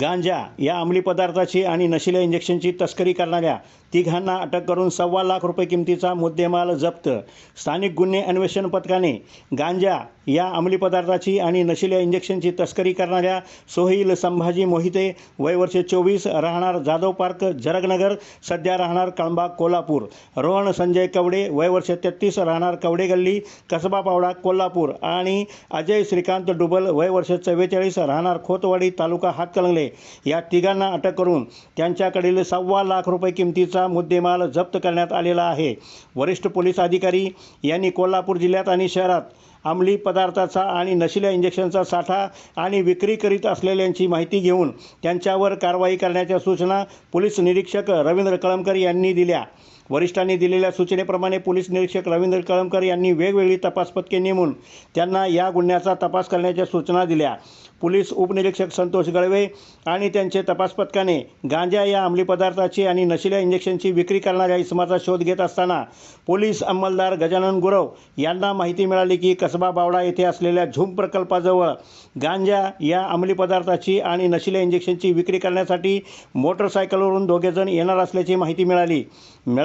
गांजा या अंमली पदार्थाची आणि नशिल्या इंजेक्शनची तस्करी करणाऱ्या तिघांना अटक करून सव्वा लाख रुपये किमतीचा मुद्देमाल जप्त. स्थानिक गुन्हे अन्वेषण पथकाने गांजा या अंमली पदार्थाची आणि नशिल्या इंजेक्शनची तस्करी करणाऱ्या सोहिल संभाजी मोहिते वय वर्षे चोवीस राहणार जाधव पार्क जरगनगर सध्या राहणार कळंबा कोल्हापूर. रोहन संजय कवडे वय वर्ष तेहतीस राहणार कवडे गल्ली कसबा पावडा कोल्हापूर. आणि अजय श्रीकांत डुबल वय वर्ष चव्वेचाळीस राहणार खोतवाडी तालुका हातकलंगले या तिघांना अटक करून त्यांच्याकडील सव्वा लाख रुपये किमतीचा मुद्देमाल जप्त करण्यात आलेला आहे. वरिष्ठ पोलीस अधिकारी यांनी कोल्हापूर जिल्ह्यात आणि शहरात अंमली पदार्थाचा आणि नशिल्या इंजेक्शनचा साठा आणि विक्री करीत असलेल्यांची माहिती घेऊन त्यांच्यावर कारवाई करण्याच्या सूचना पोलीस निरीक्षक रवींद्र कळमकर यांनी दिल्या. वरिष्ठांनी दिलेल्या सूचनेप्रमाणे पोलीस निरीक्षक रवींद्र कळमकर यांनी वेगवेगळी तपास पथके नेमून त्यांना या गुन्ह्याचा तपास करण्याच्या सूचना दिल्या. पोलीस उपनिरीक्षक संतोष गळवे आणि त्यांचे तपास पथकाने गांजा या अंमली पदार्थाची आणि नशिल्या इंजेक्शनची विक्री करणाऱ्या इसमाचा शोध घेत असताना पोलीस अंमलदार गजानन गुरव यांना माहिती मिळाली की कसबा बावडा येथे असलेल्या झूम प्रकल्पाजवळ गांजा या अंमली पदार्थाची आणि नशिल्या इंजेक्शनची विक्री करण्यासाठी मोटरसायकलवरून दोघेजण येणार असल्याची माहिती मिळाली.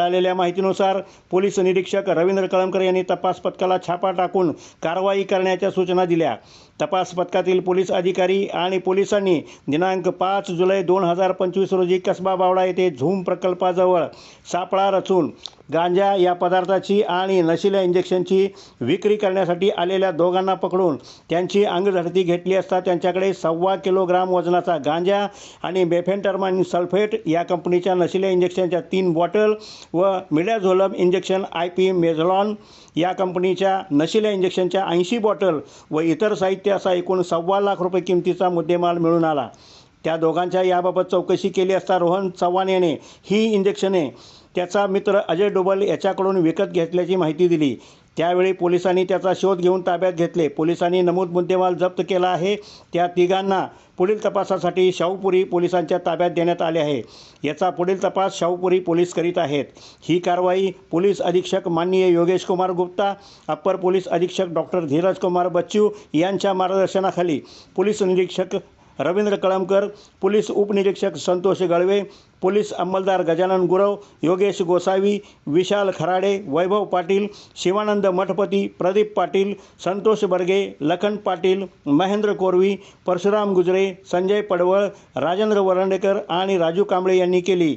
मिळालेल्या माहितीनुसार पोलीस निरीक्षक रवींद्र कळमकर यांनी तपास पथकाला छापा टाकून कारवाई करण्याच्या सूचना दिल्या. तपास पथकातील पोलीस अधिकारी आणि पोलिसांनी दिनांक पाच जुलै दोन हजार पंचवीस रोजी कसबा बावडा येथे झूम प्रकल्पाजवळ सापळा रचून गांजा या पदार्थाची आणि नशिल्या इंजेक्शनची विक्री करण्यासाठी आलेल्या दोघांना पकडून त्यांची अंगझडती घेतली असता त्यांच्याकडे सव्वा किलोग्राम वजनाचा गांजा आणि बेफेंटरमाइन सल्फेट या कंपनीच्या नशिल्या इंजेक्शनच्या तीन बॉटल व midazolam injection I P Mezlon या कंपनीच्या नशिल्या इंजेक्शनच्या ऐंशी बॉटल व इतर साहित्य असा एकूण सव्वा लाख रुपये किमतीचा मुद्देमाल मिळून आला. त्या दोघांच्या याबाबत चौकशी केली असता रोहन चव्हाण याने ही इंजेक्शने त्याचा मित्र अजय डोबल याच्याकडून विकत घेतल्याची माहिती दिली. त्यावेळी पोलिसांनी त्याचा शोध घेऊन ताब्यात घेतले. पोलिसांनी नमूद मुद्देमाल जप्त केला आहे. त्या तिघांना पुढील तपासासाठी शाहूपुरी पोलिसांच्या ताब्यात देण्यात आले आहे. याचा पुढील तपास शाहूपुरी पोलीस करीत आहेत. ही कारवाई पोलीस अधीक्षक माननीय योगेश कुमार गुप्ता अप्पर पोलीस अधीक्षक डॉक्टर धीरज कुमार बच्चू यांच्या मार्गदर्शनाखाली पोलीस निरीक्षक रवींद्र कळमकर पोलीस उपनिरीक्षक संतोष गळवे पोलीस अंमलदार गजानन गुरव योगेश गोसावी विशाल खराडे वैभव पाटील शिवानंद मठपती प्रदीप पाटील संतोष बर्गे लखन पाटील महेंद्र कोरवी परशुराम गुजरे संजय पडवळ राजेंद्र वरंडेकर आणि राजू कांबळे यांनी केली.